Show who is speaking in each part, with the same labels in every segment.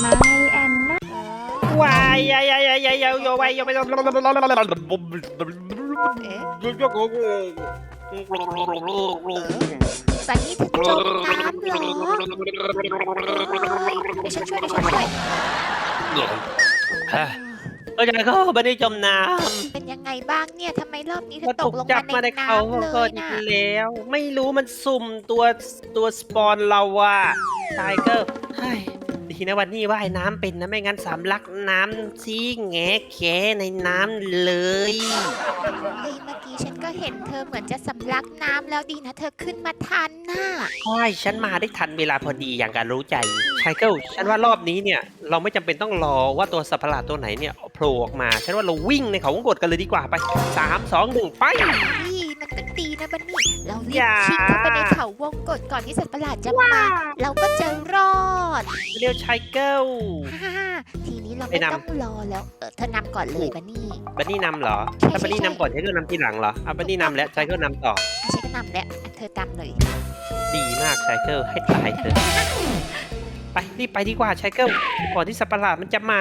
Speaker 1: ไม่แอนนะ
Speaker 2: วายยายยายยายยายยายโยวายโยไป
Speaker 1: เอ๊ะบันนี่เธอจมน้ำเหรอเดี๋ยวฉันช่วยเดี๋ยวฉันช่วย
Speaker 2: ก็จะเข้าบันนี้จมน้
Speaker 1: เป็นยังไงบ้างเนี่ยทำไมรอบนี้ำเธ
Speaker 2: ก็
Speaker 1: อต
Speaker 2: ถู
Speaker 1: ก
Speaker 2: ก
Speaker 1: ลง
Speaker 2: จับ
Speaker 1: มา
Speaker 2: มา
Speaker 1: ใน
Speaker 2: ในเขา
Speaker 1: น้ำเล
Speaker 2: ก็
Speaker 1: ย
Speaker 2: อี
Speaker 1: นะ
Speaker 2: กแล้ว ไม่รู้มันสุ่มตัวตัวสปอนเราอะไทเกอร์ เฮ้ยดีนะวันนี้ว่ายน้ำเป็นนะไม่งั้นสำลักน้ำซีแงแขในน้ำเลย
Speaker 1: เฮ้ยเมื่อกี้ฉันก็เห็นเธอเหมือนจะสำลักน้ำแล้วดีนะ เธอขึ้นมาทันน่ะ
Speaker 2: ใช่ฉันมาได้ทันเวลาพอดีอย่างการรู้ใจไทเกิลฉันว่ารอบนี้เนี่ย เราไม่จำเป็นต้องรอว่าตัวสัตว์ประหลาดตัวไหนเนี่ยโผล่ออกมา ฉันว่าเราวิ่งในเขาวงกดกันเลยดีกว่าไปสามสองหนึ่งไป
Speaker 1: นี่ มันก็ดีนะบันนี่ เรารี
Speaker 2: อบย่า
Speaker 1: ชิงเข้าไปในเขาวงกฏก่อนที่สัตว์ประหลาดจะมา เราก็จะรอด
Speaker 2: เร็วไทเกิล
Speaker 1: ฮ่าทีนี้เรา
Speaker 2: ไป
Speaker 1: ไม่
Speaker 2: นำ
Speaker 1: ต้องรอแล้ว เออเธอนำก่อนเลยบันนี่
Speaker 2: บันนี่นำเหรอ
Speaker 1: ใช่
Speaker 2: ถ้าบันนี่
Speaker 1: ใช่
Speaker 2: นำก่อนไทเกิลนำทีหลังเหรออะบันนี่นำแล้วไทเกิลนำต่อ
Speaker 1: อะฉันก็นำแล้วอะเธอตามเลย
Speaker 2: ดีมากไทเกิลให้ตายเถอะ ไปรีบไปดีกว่าไทเกิลก่อนที่สัตว์ประหลาดมันจะมา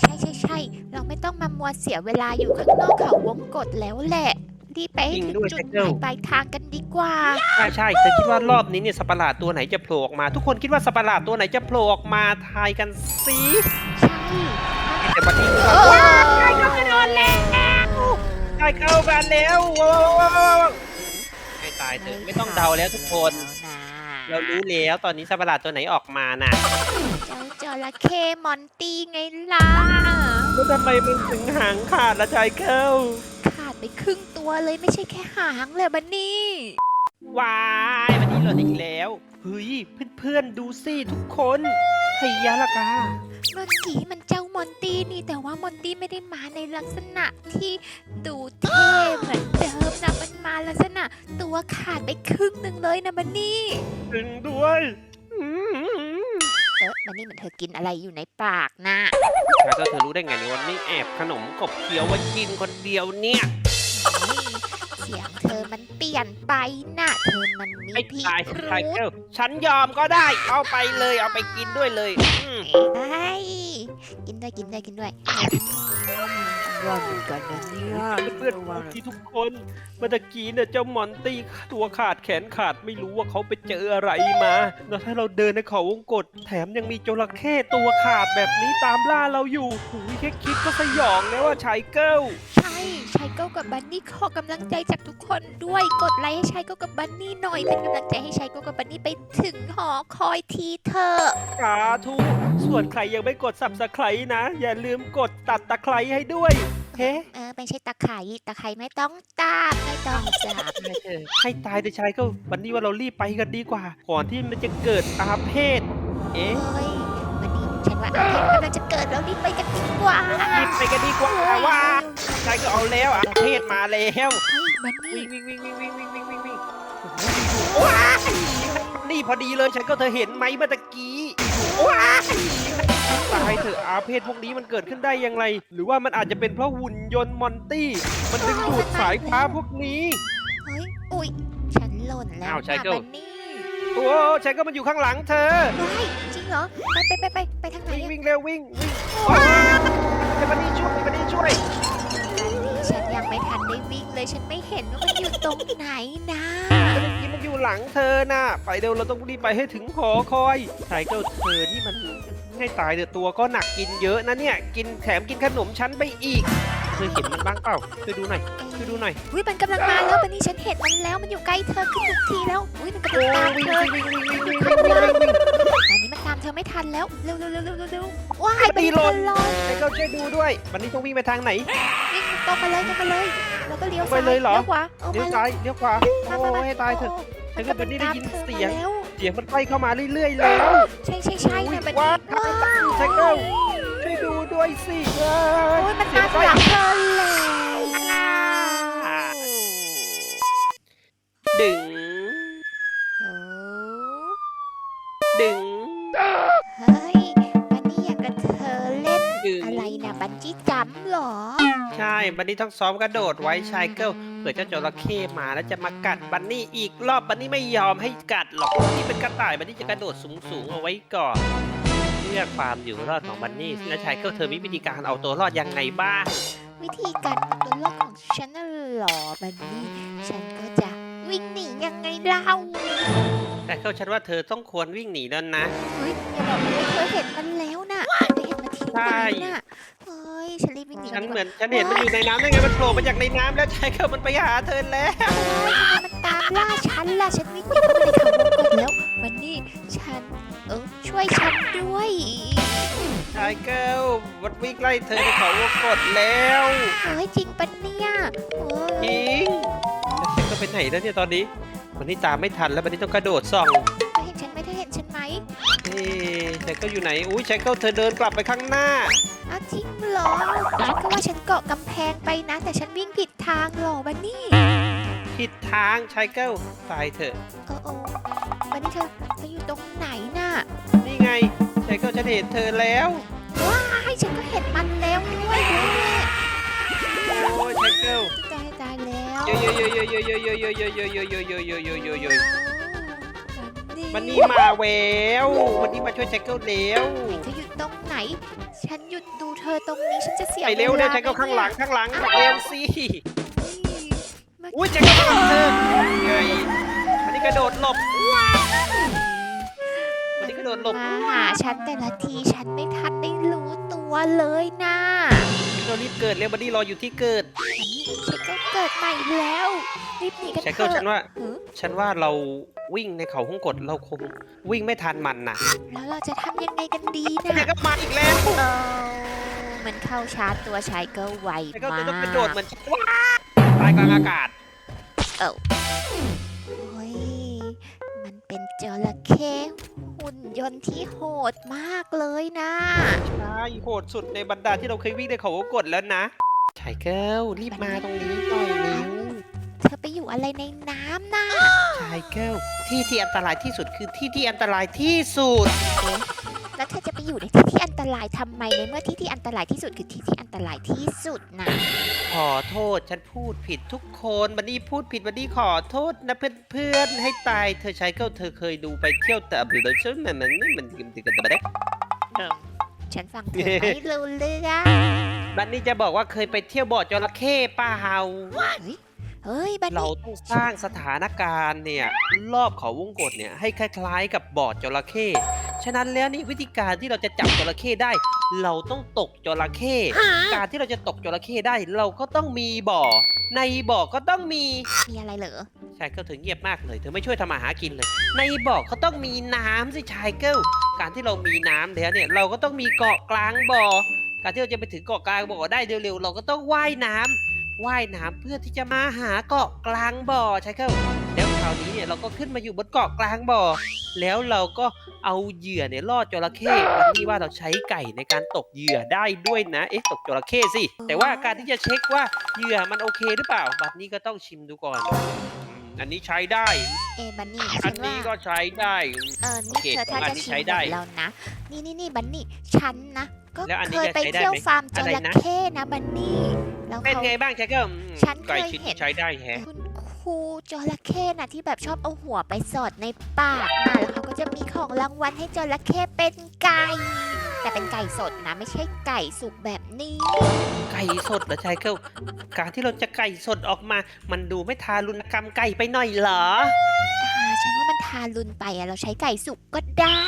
Speaker 1: ใช่ใช่ใช่เราไม่ต้องมามัวเสียเวลาอยู่ข้างนอกเขาวงกฏแล้วแหละ รีบไปให้
Speaker 2: จริง
Speaker 1: ถึง
Speaker 2: ด้วย
Speaker 1: จุด
Speaker 2: ไซ
Speaker 1: ห
Speaker 2: เคิล
Speaker 1: มายปลายทางกันดีกว่า
Speaker 2: ใช่ใช่เธอคิดว่ารอบนี้เนี่ยสัตว์ประหลาดตัวไหนจะโผล่ออกมา ทุกคนคิดว่าสัตว์ประหลาดตัวไหนจะโผล่ออกมาทายกันสิ
Speaker 1: ใช่
Speaker 2: แต่บันนี่
Speaker 1: โอ้
Speaker 2: ว่า
Speaker 1: ยก็ไม่โดนแล้ว
Speaker 2: ไทเกิลมาแล้วว้าวให้ตายเถอะไม่ต้องเดาแล้วทุกคน เรารู้แล้วตอนนี้สัตว์ประหลาดตัวไหนออกมาน่ะ
Speaker 1: เจ้าจระเข้มอนตี้ไงล่ะ
Speaker 2: แล้วทำไมมันถึงหางขาดละไทเกิล
Speaker 1: ขาด ไปครึ่งตัวเลยไม่ใช่แค่หางเลยบันนี่
Speaker 2: วายวันนี้หล่นอีกแล้วเฮ้ยเพื่อนๆดูสิทุกคนไฮยะละกา
Speaker 1: เมื่อกี้มันเจ้ามอนตี้นี่แต่ว่ามอนตี้ไม่ได้มาในลักษณะที่ดูเท่เหมือนเดิมนะมันมาลักษณะ ตัวขาดไปครึ่งหนึ่งเลยนะบันนี่
Speaker 2: ถึงด้วยอืม
Speaker 1: เออบันนี่เหมือนเธอกินอะไรอยู่ในปากนะ
Speaker 2: แล้วก็เธอรู้ได้ไงเนี่ยวันนี้แอบขนมกบเคี้ยวไว้กินคนเดียวเนี่ย
Speaker 1: เฮ้ย เสียงเธอมันเปลี่ยนไปนะเธอมันมี
Speaker 2: ไอ้
Speaker 1: พิ
Speaker 2: ตาย
Speaker 1: รุ
Speaker 2: ไท
Speaker 1: ธ
Speaker 2: เกิลฉันยอมก็ได้ เอาไปเลยเอาไปกินด้วยเลยอืม
Speaker 1: เอ้ยกินด้วยกินด้วยกินด้วยร้อนกันนะเนี่ย
Speaker 2: เพื่อนๆที่ทุกคนเมื่อตะกี้เนี่ยเจ้ามอนตี้ตัวขาดแขนขาดไม่รู้ว่าเขาไปเจออะไรมาแล้วถ้าเราเดินในเขาวงกฏแถมยังมีจระเข้ตัวขาดแบบนี้ตามล่าเราอยู่หูยแค่คิดก็สยองแล้วว่าชายเกิล
Speaker 1: ใช่ ชายเก้ากับบันนี่ขอกำลังใจจากทุกคนด้วย กดไลค์ให้ชายเก้ากับบันนี่หน่อย เป็นกำลังใจให้ชายเก้ากับบันนี่ไปถึงหอคอยทีเถอะ
Speaker 2: สาธุส่วนใครยังไม่กด subscribe นะ อย่าลืมกดตัดตะไคร้ให้ด้วย เฮ้
Speaker 1: เออไม่ใช่ตะไคร้ตะไคร้ไม่ต้องตามไม่ต้องจับ
Speaker 2: ให้ตายแต่ชายก็วันนี้ว่าเรารีบไปกันดีกว่า ก่อนที่มันจะเกิดอาเพศ เอ๊ะ
Speaker 1: เฮ้ยบันนี่ฉันว่าอาเพศกำลังจะเกิดแล้วรีบไปกันดีกว่า
Speaker 2: รีบไปกันดีกว่าว่า ชายก็เอาแล้วอาเพศมาแล้ว
Speaker 1: เฮ้ยบันนี่
Speaker 2: วิ่งวิ่งวิ่งวิ่งวิ่งวิ่งวิ่งวิ่งวิ่งว้ายนี่พอดีเลยฉันก็เธอเห็นไหมเมื่อตะกี้ว้ายตายเถอะอาเพศพวกนี้มันเกิดขึ้นได้ยังไงหรือว่ามันอาจจะเป็นเพราะหุ่นยนต์มอนตี้ มันดึงดูดสายฟ้าพวกนี้
Speaker 1: เฮ้ยอุ้ยฉันหล่นแล้ว
Speaker 2: อ้าวชาย
Speaker 1: นะ
Speaker 2: เกิล
Speaker 1: บันนี่
Speaker 2: โอ้ฉันก็มันอยู่ข้างหลังเธอ
Speaker 1: เฮ้ยจริงเหรอไปไปไปไปไปทางไหน
Speaker 2: วิ่ง
Speaker 1: อะ
Speaker 2: วิ่งเร็ววิ่งวิ่งว้าวจะมานี่ช่วยมานี่ช่วย
Speaker 1: อันนี้ฉันยัง ไม่ทันได้วิ่งเลยฉันไม่เห็นว่ามันอยู่ตรงไหนนะแต่
Speaker 2: เมื่อกี้มันอยู่หลังเธอน่ะ ไปเดี๋ยวเราต้องรีบไปให้ถึงหอคอยสายเกิลเธอนี่มันให้ตายเดือตัวก็หนักกินเยอะนะเนี่ย กินแถมกินขนมชั้นไปอีกเธอเห็นมันบ้างเปล่าเธอดูหน่อยเธอดูหน่อย
Speaker 1: อุ้ยมันกำลังมาแล้วบันนี่ฉันเห็นมันแล้วมันอยู่ใกล้เธอขึ้นทุกทีแล้วอุ้ยมันกำลังตามเธอ
Speaker 2: วิ่
Speaker 1: ตอนนี้มันตามเธอไม่ทันแล้วเร็วเร็วเร็วเร็วเร็วว้ายบันนี่
Speaker 2: ล
Speaker 1: อย
Speaker 2: ไทเกิลช่วยดูด้วยบันนี่ต้องวิ่งไปทางไหน
Speaker 1: ตรงมาเลยตรงมาเลย แล้วก็เลี้ยว
Speaker 2: ไป
Speaker 1: ซ้าย
Speaker 2: เลยเหรอ
Speaker 1: เลี้ยวขวาเอา
Speaker 2: เลี้ยว
Speaker 1: มา
Speaker 2: ซ้ายเลี้ยวขวา
Speaker 1: มา
Speaker 2: โอ้
Speaker 1: มามา
Speaker 2: ให้ตายเถอะ
Speaker 1: โฉั
Speaker 2: นก็เป็นนี่ได้ยินเสียง
Speaker 1: แล้ว
Speaker 2: เสียงมันใกล้เข้ามาเรื่อยๆแล้ว
Speaker 1: ใช่ใช่ใช่นะบันนี้
Speaker 2: ว้าว
Speaker 1: ว้าว
Speaker 2: ไซเคิลช่วยดูด้วยสิเอ้
Speaker 1: โอ้ยมัน
Speaker 2: เสีย
Speaker 1: มาง
Speaker 2: ใกล้
Speaker 1: หลังเธอ
Speaker 2: บันนี่ต้องซ้อมกระโดดไว้ชายเกิลเผื่อเจ้าจระเข้มาแล้วจะมากัดบันนี่อีกรอบบันนี่ไม่ยอมให้กัดหรอกบันนี่เป็นกระต่ายบันนี่จะกระโดดสูงๆเอาไว้ก่อนเพื่อความอยู่รอดของบันนี่และชายเกิลเธอมีวิธีการเอาตัวรอดยังไงบ้าง
Speaker 1: วิธีการเอาตัวรอดของฉันน่ะเหรอบันนี่ฉันก็จะวิ่งหนียังไงเล่า
Speaker 2: แต่เกิลฉันว่าเธอต้องควรวิ่งหนีแล้วนะ
Speaker 1: เฮ้ยอย่าบอกนะว่าเธอเห็นมันแล้วน่ะเธอเห็นมันที่ไหน
Speaker 2: ใช่
Speaker 1: น่ะเฮ้ย ฉันรีบวิ่งหนี
Speaker 2: ฉัน
Speaker 1: ดีก
Speaker 2: เหมื
Speaker 1: ว่า
Speaker 2: อนฉันเห็นมันอยู่ในน้ำได้ไงมันโผล่มาจากในน้ำแล้วชายเกิลมันไปหาเธอแล้ว
Speaker 1: เฮ้ยทำไมมันตามล่าฉันล่ะฉันวิ่งหนีเข้าไปในเขาวงกตแล้วบันนี่ฉันเออช่วยฉันด้วย
Speaker 2: ชายเกิลมันวิ่งไล่เธอในเขาวงกดแล้ว
Speaker 1: เฮ้ยจริงปะเนี่ยเออ
Speaker 2: จริงแล้วฉันก็ไปไหนแล้วเนี่ยตอนนี้ วันนี้ตามไม่ทันแล้ววันนี้ต้องกระโดดส่อง
Speaker 1: เธอเห็นฉันไหมเธอเห็นฉันไหม
Speaker 2: เฮ้ชายเกิลอยู่ไหนอุ้ยชายเกิลเธอเดินกลับไปข้างหน้า
Speaker 1: อ้าวจริงเหรอฉันก็ว่าฉันเกาะกำแพงไปนะ แต่ฉันวิ่งผิดทางเหรอบันนี่
Speaker 2: ผิดทางชายเกิลตายเถอะ
Speaker 1: เออเออบันนี่เธอเธออยู่ตรงไหนน่ะ
Speaker 2: นี่ไงชายเกิลฉันเห็นเธอแล้ว
Speaker 1: ว้ายฉันก็เห็นมันแล้วด้วยดูเนี่ย
Speaker 2: โอ้ยชายเกิล
Speaker 1: ตายตายแล้ว
Speaker 2: โยโยโยโยโยโยโยโยโยโยโยโยโยโยโยโยโยมันนี่มาแววมันนี่มาช่วยชายเกิลแล้ว
Speaker 1: เธออยู่ตรงไหน ฉันหยุดดูเธอตรงนี้ฉันจะเสีย
Speaker 2: ไปเร็ว
Speaker 1: ว
Speaker 2: เร็
Speaker 1: ลาว
Speaker 2: ชายเกิลข้างหลังข้างหลัง
Speaker 1: อ้าว
Speaker 2: เร็วสิ
Speaker 1: เมื่อ
Speaker 2: อุ้ยชายเกิลข้างหลังเธอไงมันนี่กระโดดหลบมันนี่กระโดดหลบ
Speaker 1: มาหาฉันแต่ละทีฉันไม่ทันได้รู้ตัวเลยนะ
Speaker 2: เรารีบเกิดเร็วบันนี่รออยู่ที่เกิด
Speaker 1: อันนี้ฉันก็เกิดใหม่แล้วรีบหนีกัน
Speaker 2: ชาย
Speaker 1: เถ
Speaker 2: เกิลฉั
Speaker 1: อะ
Speaker 2: นว่า
Speaker 1: หือ
Speaker 2: ฉันว่าเราวิ่งในเขาห้องกดเราคงวิ่งไม่ทันมันนะ
Speaker 1: แล้วเราจะทำยังไงกันดี
Speaker 2: ชาย
Speaker 1: นะ
Speaker 2: เกิลมาอีกแล้ว
Speaker 1: เออมันเข้าชาร์จตัวชายเก็ไว
Speaker 2: ชายเกิล
Speaker 1: มา
Speaker 2: ต้องกระโดด
Speaker 1: ก
Speaker 2: เหมือนว้าวตายกลางอากาศ
Speaker 1: โอ้ย มันเป็นจระเข้หุ่นยนต์ที่โหดมากเลยนะ
Speaker 2: ใช่โหดสุดในบรรดาที่เราเคยวิ่งในเขาห้องกดแล้วนะชายเกิลรีบมาตรงนี้หน่อยเร็ว
Speaker 1: เธ อไปอยู่อะไรในน้ำน่ะ
Speaker 2: ชายเกิลที่ที่อันตรายที่สุดคือที่ที่อันตรายที่สุด
Speaker 1: เอ๊ะแล้วเธอจะไปอยู่ในที่ที่อันตรายทำไมในเมื่อที่ที่อันตรายที่สุดคือที่ที่อันตรายที่สุดนะ
Speaker 2: ขอโทษฉันพูดผิดทุกคนวันนี้พูดผิดวันนี้ขอโทษนะเพื่อนๆให้ตายเธอชายเกิลเธอเคยดูไปเที่ยวแต่เบื่อฉันมันมันมันมันมันมัน
Speaker 1: ฉันฟังเธอไม่รู้เรื่อง
Speaker 2: บันนี้จะบอกว่าเคยไปเที่ยวบ่อจระเข้ป่าเฮา
Speaker 1: เฮ้ย บัน
Speaker 2: เรา
Speaker 1: นี่
Speaker 2: ต้องสร้างสถานการณ์เนี่ยรอบเขาวงกฏเนี่ยให้คล้าย ๆ กับบ่อจระเข้ฉะนั้นแล้วนี่วิธีการที่เราจะจับจระเข้ได้ เราต้องตกจระเข้การที่เราจะตกจระเข้ได้ เราก็ต้องมีบ่อ ในบ่อก็ต้องมี
Speaker 1: มีอะไรเหรอ
Speaker 2: ชายเกิลเธอเงียบมากเลย เธอไม่ช่วยทำมาหากินเลย ในบ่อก็ต้องมีน้ำสิชายเกิลการที่เรามีน้ำแล้วเนี่ยเราก็ต้องมีเกาะกลางบ่อ การที่เราจะไปถึงเกาะกลางบ่อได้เร็วๆเราก็ต้องว่ายน้ำ ว่ายน้ำเพื่อที่จะมาหาเกาะกลางบ่อชายเกิลแล้วคราวนี้เนี่ยเราก็ขึ้นมาอยู่บนเกาะกลางบ่อ แล้วเราก็เอาเหยื่อเนี่ยล่อจระเข้วันนี้ว่าเราใช้ไก่ในการตกเหยื่อได้ด้วยนะ เอ๊ะตกจระเข้สิ แต่ว่าการที่จะเช็คว่าเหยื่อมันโอเคหรือเปล่า บัดนี้ก็ต้องชิมดูก่อนอืมอันนี้ใช้ได้
Speaker 1: เอะบันนี่
Speaker 2: อั
Speaker 1: ฉั
Speaker 2: น
Speaker 1: น
Speaker 2: นี้
Speaker 1: ว่า
Speaker 2: ก็ใช้ได้
Speaker 1: เออ
Speaker 2: โอ
Speaker 1: นี่
Speaker 2: เค
Speaker 1: เธอถ้า
Speaker 2: อัน
Speaker 1: จะ
Speaker 2: นี้
Speaker 1: ชิม
Speaker 2: ใช้
Speaker 1: หม
Speaker 2: ได้
Speaker 1: ดแล้วนะ นี่นี่นี่บันนี่ฉันนะ ก็
Speaker 2: แล้วอันนี้
Speaker 1: เคย
Speaker 2: จะ
Speaker 1: ไป
Speaker 2: ใช้ได้
Speaker 1: เที่ยว
Speaker 2: ไหม
Speaker 1: ฟาร์มจ
Speaker 2: อะไร
Speaker 1: ระ
Speaker 2: นะ
Speaker 1: เข้นะบันนี่ แล้ว
Speaker 2: เป็น
Speaker 1: เขา
Speaker 2: ไงบ้างชายเกิลอืม
Speaker 1: ฉันเคย
Speaker 2: ไก่ชิ้น
Speaker 1: เห็น
Speaker 2: ใช้ได้แฮะ
Speaker 1: คุณครูจระเข้นะที่แบบชอบเอาหัวไปสอดในปากนะแล้วเขาก็จะมีของรางวัลให้จระเข้เป็นไก่ แต่เป็นไก่สดนะไม่ใช่ไก่สุกแบบนี้
Speaker 2: ไก่สดเหรอชายเกิลการที่เราจะไก่สดออกมา มันดูไม่ทารุณกรรมไก่ไปหน่อยเหรอ
Speaker 1: อ่าฉันว่ามันทารุนไปอะเราใช้ไก่สุกก็ได้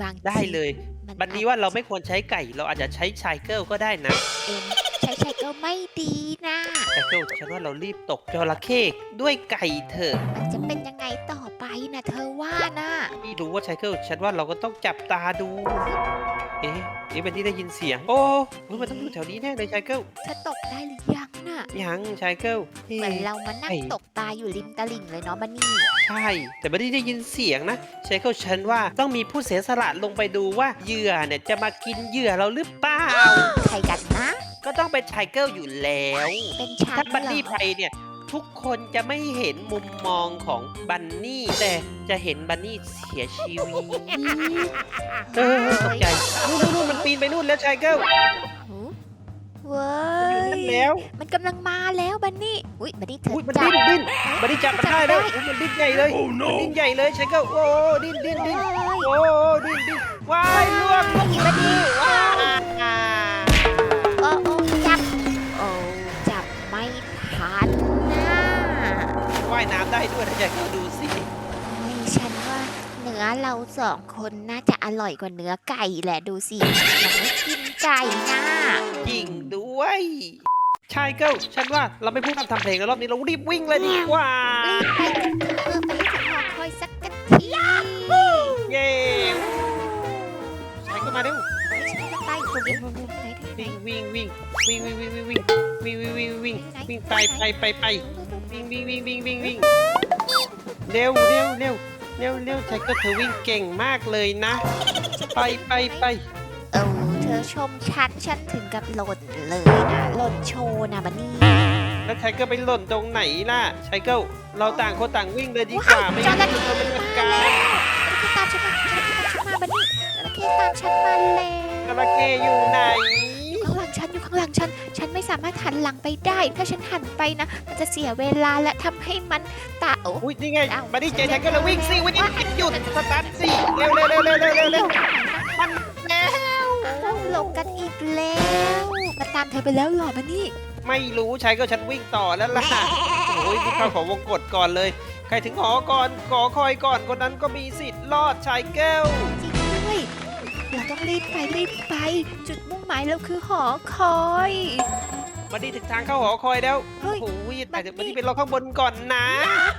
Speaker 1: บางที
Speaker 2: ได้เลย
Speaker 1: มัน
Speaker 2: บันนี้ว่าเราไม่ควรใช้ไก่ เราอาจจะใช้ชายเกิลก็ได้นะ
Speaker 1: เอง ใช้ใช้ก็ไม่ดีนะ
Speaker 2: ชายเกิลฉันว่าเรารีบตกจระเข้ด้วยไก่เถอะ
Speaker 1: มันจะเป็นยังไงต่อไปนะเธอว่านะ
Speaker 2: พี่รู้ว่าชายเกิลฉันว่าเราก็ต้องจับตาดู เอ๊ะเอ๊ะบันนี้ได้ยินเสียง โอ้เฮ้ยมันต้องอยู่แถวนี้แน่เลยชายเกิล
Speaker 1: เธอตกได้หรือยังน่ะ
Speaker 2: ยังชายเกิลเฮ้
Speaker 1: เหมือนเรามานั่ง
Speaker 2: ไอ้
Speaker 1: ตกปลาอยู่ริมตลิ่งเลยเนาะบันนี่
Speaker 2: ใช่ แต่ไม่ได้ได้ยินเสียงนะชายเกิลฉันว่าต้องมีผู้เสียสละลงไปดูว่าเหยื่อเนี่ยจะมากินเหยื่อเราหรือเปล่า
Speaker 1: ใครกันนะ
Speaker 2: ก็ต้องเป็นชายเกิลอยู่แล้ว
Speaker 1: เป็นฉัน
Speaker 2: ถ้าบัน
Speaker 1: เหร
Speaker 2: นี่
Speaker 1: อ
Speaker 2: ไปเนี่ย ทุกคนจะไม่เห็นมุมมองของบันนี่แต่จะเห็นบันนี่เสียชีวิตเออตกใจนู่นนู่นนู่นมันปีนไปนู่นแล้วชายเกิล
Speaker 1: หูเว้
Speaker 2: มันอยู่
Speaker 1: ย
Speaker 2: นั่นแล้ว
Speaker 1: มันกำลังมาแล้วบันนี่ อุ้ยบันนี่เธอ
Speaker 2: อุ้ยมัน
Speaker 1: จั
Speaker 2: ดิ้
Speaker 1: บ
Speaker 2: นดิ้นมันดิ้นจับมันได้แล้ว
Speaker 1: จับได้
Speaker 2: อุ๊ยมันดิ้นใหญ่เลยมันดิ้นใหญ่เลยฉันก็โอ้ดิ้นดิ้นดิ้น โอ้ดิ้นดิ้นว้ายล่วงลง
Speaker 1: อีกบันนี่
Speaker 2: ว้าายน้ำได้ด้วยนะอยากดูสิ
Speaker 1: เฮ้ยฉันว่าเนื้อเราสองคนน่าจะอร่อยกว่าเนื้อไก่แหละดูสิเราไม่กินไก่นะ
Speaker 2: จริงด้วย ใช่เกิลฉันว่าเราไม่พูดคำทำเพลงแล้วรอบนี้เรารีบวิ่งเลยดีกว่า
Speaker 1: รีบไปกันเถอะไปให้ถึงหอคอยสักกันที
Speaker 2: เย้ใช่ก็มาเร็ว
Speaker 1: ไม่ใช่มันไปตรงนี้ไหนไหน
Speaker 2: วิ่งวิ่งวิ่งวิ่งวิ่งวิ่งวิ่งวิ่งวิ่งวิ่งวิ่งวิ่งวิ่งไปไปไปไป วิ่งวิ่งวิ่งวิ่งวิ่งวิ่งเร็วเร็วเร็วเร็วเร็วใช่ก็เธอวิ่งเก่งมากเลยนะ ไปไปไป
Speaker 1: เออเธอชมฉันฉันถึงกับหล่นเลยนะ หล่นโชว์นะบันนี่
Speaker 2: แล้วใช้ก็ไปหล่นตรงไหนล่ะใช้ก็เราต่างคนต่างวิ่งเลยดีกว่าไม่งั้นเราเป็นจัดการ
Speaker 1: จระเข้ตามฉันมาจระเข้ตามฉันมาบันนี่จระเข้ตามฉันมาแล้ว
Speaker 2: จระเข้อยู่ไหน
Speaker 1: ข้างหลังฉันอยู่ข้างหลังฉัน ฉันไม่สามารถหันหลังไปได้ ถ้าฉันหันไปนะ มันจะเสียเวลาและทำให้มันตาโอ้
Speaker 2: อุ้ยนี่ไงมาดิเจใช้ก็เลยวิ่งสิวิ่งหยุดสตาร์ทสิเร็วเร็วเร็วเร็วเร็วเร็วเร็วมันแล้ว
Speaker 1: ต้องหลงกันอีกแล้วมาตามเธอไปแล้วเหรอบันนี่
Speaker 2: ไม่รู้ใช้ก็ฉันวิ่งต่อแล้วล่ะโอ้ยนี่เข้าของวงกดก่อนเลย ใครถึงหอก่อนขอคอยก่อนคนนั้นก็มีสิทธิ์รอดชายแก้ว
Speaker 1: จริงด้วย เราต้องรีบไปรีบไป จุดมุ่งหมายเราคือหอคอย
Speaker 2: มาดีถึงทางเข้าหอคอยแล้ว
Speaker 1: เฮ้ย
Speaker 2: โอ้ยแต่เดี๋ยว
Speaker 1: บั
Speaker 2: มา
Speaker 1: ดนี้
Speaker 2: ดีเป็นรอข้างบนก่อนนะ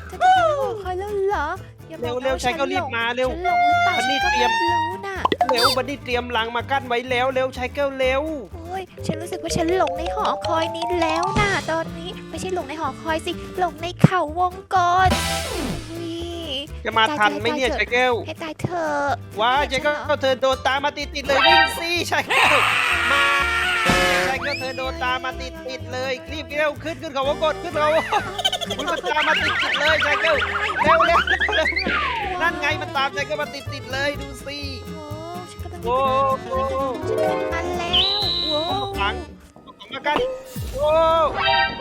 Speaker 1: เธอจะถึงหอคอยแล้วเหรออย่าบอกนะ
Speaker 2: เร็วๆ
Speaker 1: ว่า
Speaker 2: ใช้ก็รีบมาเร็ว
Speaker 1: ฉันหลงหรือเปล่า
Speaker 2: บัดนี้
Speaker 1: ฉันก็
Speaker 2: เตรียม
Speaker 1: ไม่รู้น่ะ
Speaker 2: เร็วบันดี้เตรียมลังมากั้นไว้แล้วเร็วชายแก้วเร็ว
Speaker 1: โอ้ยฉันรู้สึกว่าฉันหลงในหอคอยนี้แล้วน่ะตอนนี้ไม่ใช่หลงในหอคอยสิหลงในเขาวงกตอุ๊ย
Speaker 2: จะมาทันไหมเนี่ยชายแก้ว
Speaker 1: ให้ตายเถอะ
Speaker 2: ว้าชายแก้วเธอโดนตามมาติดติดๆเลยวิ่งสิชายแก้วมาชายแก้วเธอโดนตามมาติดติดๆเลยรีบเร็วขึ้นขึ้นเขาวงกดขึ้นเขามันตามมาติดติดๆเลยชายแก้วเร็วเร็วเร็วนั่นไงมันตามชายแก้วมาติดติดๆเลยดูสิ
Speaker 1: โอ้ฉันกำลัง
Speaker 2: โอ้โห
Speaker 1: ฉันขึ้นมาแล้วโว้
Speaker 2: หลังมากันโอ้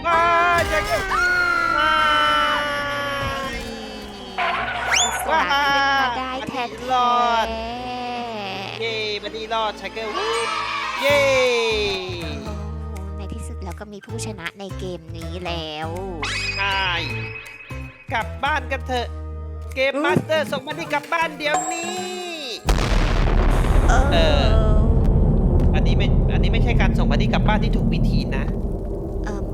Speaker 2: ว้าชายแก้วมา่า
Speaker 1: งขึ้นมาได้แท้
Speaker 2: รอด เย้บันดี้รอดชายแก้วเย้
Speaker 1: ในที่สุดเราก็มีผู้ชนะในเกมนี้แล้ว
Speaker 2: ใช่กลับบ้านกันเถอะ เกมมาสเตอร์ส่งบันดี้กลับบ้านเดี๋ยวนี้ เออ อันนี้ไม่อันนี้ไม่ใช่การส่งบันดี้กลับบ้านที่ถูกวิธีนะ
Speaker 1: เอิ่ม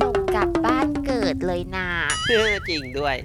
Speaker 1: ส่งกลับบ้านเกิดเลยนะ
Speaker 2: จริงด้วย